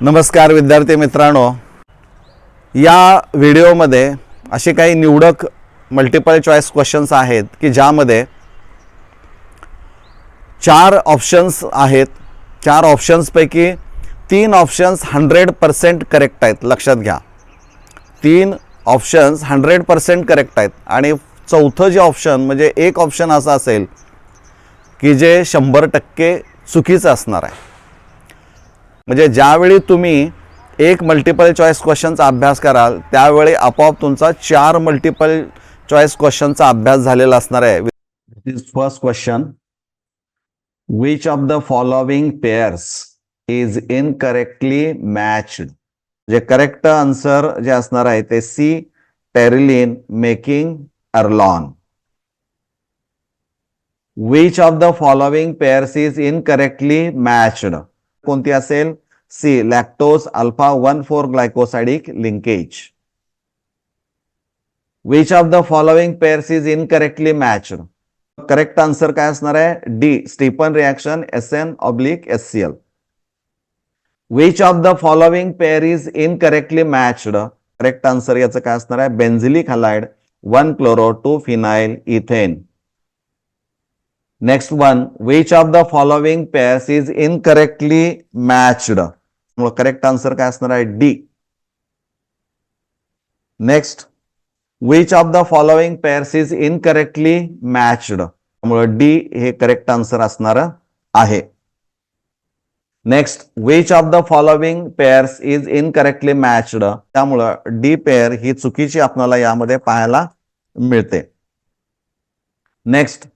नमस्कार विद्यार्थी मित्रांनो. या व्हिडिओमध्ये असे काही निवडक मल्टिपल चॉईस क्वेश्चन्स आहेत की ज्यामध्ये चार ऑप्शन्स आहेत. चार ऑप्शन्सपैकी तीन ऑप्शन्स हंड्रेड पर्सेंट करेक्ट आहेत. लक्षात घ्या. तीन ऑप्शन्स हंड्रेड पर्सेंट करेक्ट आहेत. आणि चौथं जे ऑप्शन म्हणजे एक ऑप्शन असं असेल की जे शंभर टक्के चुकीचं असणार आहे. म्हणजे ज्यावेळी तुम्ही एक मल्टिपल चॉईस क्वेश्चनचा अभ्यास कराल त्यावेळी आपोआप तुमचा चार मल्टिपल चॉईस क्वेश्चनचा अभ्यास झालेला असणार आहे. First question which of the following pairs is incorrectly matched जे करेक्ट आन्सर जे असणार आहे ते C terylene making orlon which of the following pairs is incorrectly matched कोणती असेल? C lactose alpha one four glycosidic linkage which of the following pairs is incorrectly matched correct answer काय असणार आहे? D Stephen reaction S N oblique S C L which of the following pair is incorrectly matched correct answer याचं काय असणार आहे? Benzylic halide one chloro two phenyl ethane next one which of the following pairs is incorrectly matched correct answer काय असणार आहे D next which of the following pairs is incorrectly matched त्यामुळे D हे correct answer असणार आहे next which of the following pairs is incorrectly matched त्यामुळं D pair ही चुकीची आपल्याला यामध्ये पाहायला मिळते next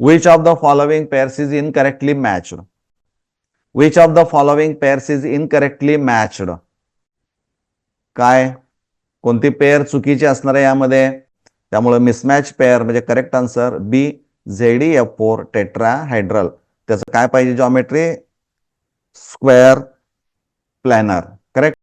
which of the following pairs is incorrectly matched which of the following pairs is incorrectly matched काय कोणती पेअर चुकीची असणार आहे यामध्ये त्यामुळे मिसमॅच पेअर म्हणजे करेक्ट आन्सर बी झेडी एफ फोर टेट्रा हायड्रल त्याचं काय पाहिजे जॉमेट्री स्क्वेअर प्लॅनर करेक्ट